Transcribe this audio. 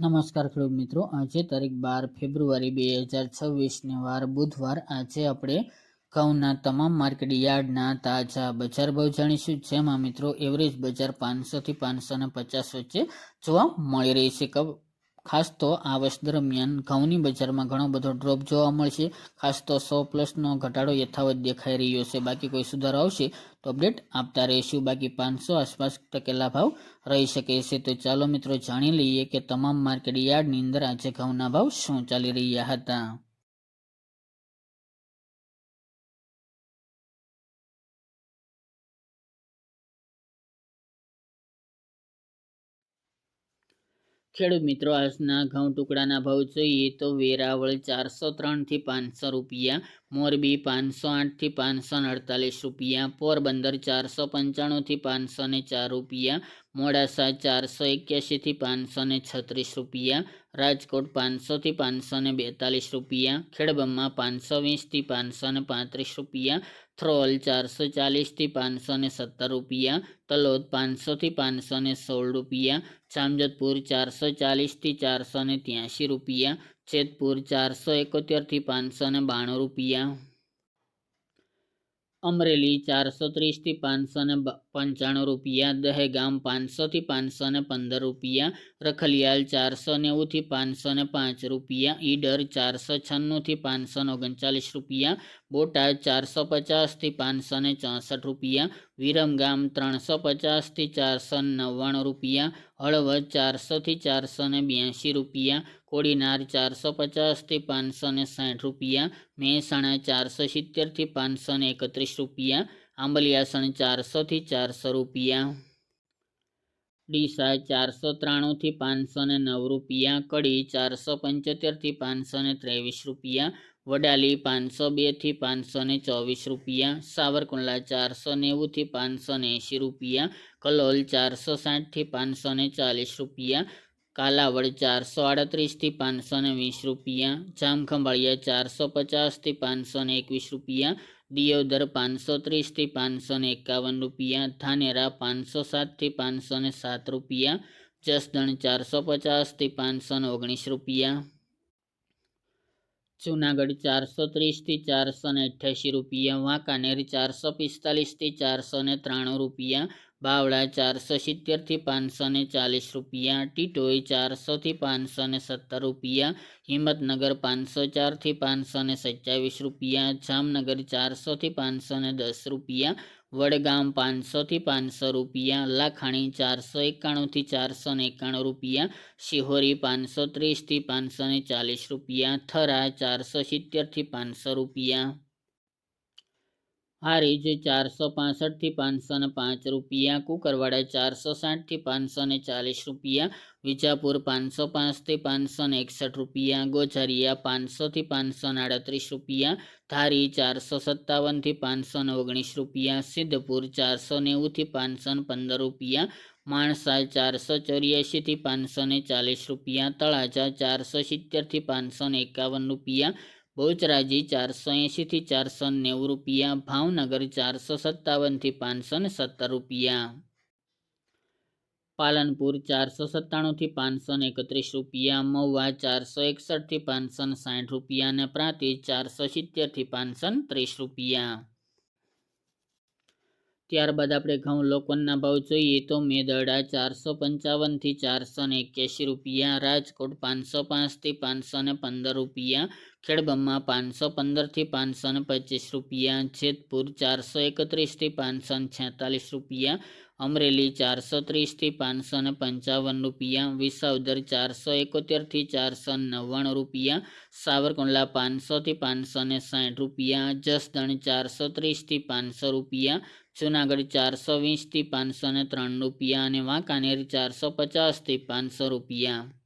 નમસ્કાર ખેડૂત મિત્રો, આજે તારીખ બાર ફેબ્રુઆરી બે હજાર છવ્વીસને વાર બુધવાર, આજે આપણે ઘઉંના તમામ માર્કેટ યાર્ડના તાજા બજાર ભાવ જાણીશું, જેમાં મિત્રો એવરેજ બજાર પાંચસોથી પાંચસો ને પચાસ વચ્ચે જોવા મળી રહી છે. ખાસ તો આ વર્ષ દરમિયાન ઘઉંની બજારમાં ઘણો બધો ડ્રોપ જોવા મળશે. ખાસ તો સો પ્લસનો ઘટાડો યથાવત દેખાઈ રહ્યો છે. બાકી કોઈ સુધારો આવશે તો અપડેટ આપતા રહીશું. બાકી પાંચસો આસપાસ ટકેલા ભાવ રહી શકે છે. તો ચાલો મિત્રો જાણી લઈએ કે તમામ માર્કેટ યાર્ડની અંદર આજે ઘઉંના ભાવ શું ચાલી રહ્યા હતા. ખેડૂત મિત્રો આજના ઘઉં ટુકડાના ભાવ જોઈએ તો વેરાવળ ચારસો ત્રણથી પાંચસો રૂપિયા મોરબી પાંચસો આઠથી પાંચસો અડતાલીસ રૂપિયા, પોરબંદર ચારસો પંચાણુંથી પાંચસો ને ચાર રૂપિયા, મોડાસા ચારસો એક્યાસીથી પાંચસો ને છત્રીસ રૂપિયા, રાજકોટ પાંચસોથી પાંચસો ને બેતાલીસ રૂપિયા ખેડબમ્મા પાંચસો વીસથી પાંચસો ને પાંત્રીસ રૂપિયા, થ્રોલ ચારસો ચાલીસથી પાંચસો ને સત્તર રૂપિયા, તલોદ પાંચસોથી પાંચસો ને સોળ રૂપિયા જામજતપુર ચારસો ચાલીસથી ચારસો ને ત્યાંસી રૂપિયા જેતપુર ચારસો એકોતેરથી પાંચસો ને બાણું રૂપિયા. અમરેલી ચારસો ત્રીસથી પાંચસો ને પંચાણું રૂપિયા. દહેગામ પાંચસોથી પાંચસો ને પંદર રૂપિયા. રખલિયાલ ચારસો નેવુંથી પાંચસો ને પાંચ રૂપિયા. ઈડર ચારસો છન્નુંથી પાંચસો ને ઓગણચાલીસ રૂપિયા. બોટાદ ચારસો પચાસથી પાંચસો ને ચોસઠ રૂપિયા વિરમગામ ત્રણસો પચાસથી ચારસો નવ્વાણું રૂપિયા, હળવદ ચારસોથી ચારસો ને બ્યાસી રૂપિયા, કોડીનાર ચારસો પચાસથી પાંચસો ને સાઠ રૂપિયા, મહેસાણા ચારસો સિત્તેરથી પાંચસો ને એકત્રીસ રૂપિયા, આંબલિયાસણ ચારસોથી ચારસો રૂપિયા. ડીસા ચારસો ત્રાણુંથી પાંચસો ને નવ રૂપિયા, કડી ચારસો પંચોતેરથી પાંચસો ને ત્રેવીસ રૂપિયા વડાલી પાંચસો બેથી પાંચસો ને ચોવીસ રૂપિયા, સાવરકુંડલા ચારસો નેવુંથી પાંચસો ને એંશી રૂપિયા, કલોલ ચારસો સાઠથી પાંચસો ને ચાલીસ રૂપિયા, કાલાવડ ચારસો આડત્રીસથી પાંચસો ને વીસ રૂપિયા, જામખંભાળિયા ચારસો પચાસથી પાંચસો ને એકવીસ રૂપિયા, દિયોદર પાંચસો ત્રીસથી પાંચસો ને એકાવન રૂપિયા, ધાનેરા પાંચસો સાતથી પાંચસો ને સાત રૂપિયા, જસદણ ચારસો પચાસથી પાંચસો ને ઓગણીસ રૂપિયા. જુનાગઢ ચારસો ત્રીસથી ચારસો ને અઠ્યાસી રૂપિયા વાંકાનેર ચારસો પિસ્તાલીસથી ચારસો ને ત્રાણું રૂપિયા બાવળા ચારસો સિત્તેરથી પાંચસો ને ચાલીસ રૂપિયા ટીટોઈ ચારસોથી પાંચસો ને સત્તર રૂપિયા, હિંમતનગર પાંચસો ચારથી પાંચસો ને સત્યાવીસ રૂપિયા, જામનગર ચારસોથી પાંચસો ને દસ રૂપિયા, વડગામ પાંચસોથી પાંચસો રૂપિયા, લાખાણી ચારસો એકાણુંથી ચારસો ને એકાણું રૂપિયા, શિહોરી પાંચસો ત્રીસથી પાંચસો ને ચાલીસ રૂપિયા, થરા ચારસો સિત્તેરથી પાંચસો રૂપિયા. હારીજ ચારસો પાસઠથી પાંચસો ને પાંચ રૂપિયા કુકરવાડા ચારસો સાઠથી પાંચસો ને ચાલીસ રૂપિયા, વિજાપુર પાંચસો પાંચથી પાંચસો ને એકસઠ રૂપિયા, ગોઝારિયા પાંચસોથી પાંચસો ને આડત્રીસ રૂપિયા, ધારી ચારસો સત્તાવનથી પાંચસો ને ઓગણીસ રૂપિયા, સિદ્ધપુર ચારસો નેવુંથી પાંચસો ને પંદર રૂપિયા માણસા ચારસો ચોર્યાસીથી પાંચસો ને ચાલીસ રૂપિયા, તળાજા ચારસો સિત્તેરથી પાંચસો ને એકાવન રૂપિયા બહુચરાજી ચારસો એંશીથી ચારસો નેવું રૂપિયા, ભાવનગર ચારસો સત્તાવનથી પાંચસો ને સત્તર રૂપિયા. પાલનપુર ચારસો સત્તાણુંથી પાંચસો ને એકત્રીસ રૂપિયા, મહુવા ચારસો એકસઠથી પાંચસો ને સાઠ રૂપિયા અને પ્રાંતિજ ચારસો સિત્તેરથી પાંચસો ને ત્રીસ રૂપિયા. ત્યારબાદ આપણે ઘઉં લોકોના ભાવ જોઈએ તો મેદડા ચારસો પંચાવનથી ચારસો ને એક્યાસી રૂપિયા, રાજકોટ પાંચસો પાંચથી પાંચસો ને પંદર રૂપિયા ખેડબમ્મા પાંચસો પંદરથી પાંચસો ને પચીસ રૂપિયા, જેતપુર ચારસો એકત્રીસથી પાંચસો ને છેતાલીસ રૂપિયા અમરેલી ચારસો ત્રીસથી પાંચસો ને પંચાવન રૂપિયા, વિસાવદર ચારસો એકોતેરથી ચારસો નવ્વાણું રૂપિયા, સાવરકુંડલા પાંચસોથી પાંચસો ને સાઠ રૂપિયા, જસદણ ચારસો ત્રીસથી પાંચસો રૂપિયા, જુનાગઢ ચારસો વીસથી પાંચસો ને ત્રણ રૂપિયા અને વાંકાનેર ચારસો પચાસથી પાંચસો રૂપિયા.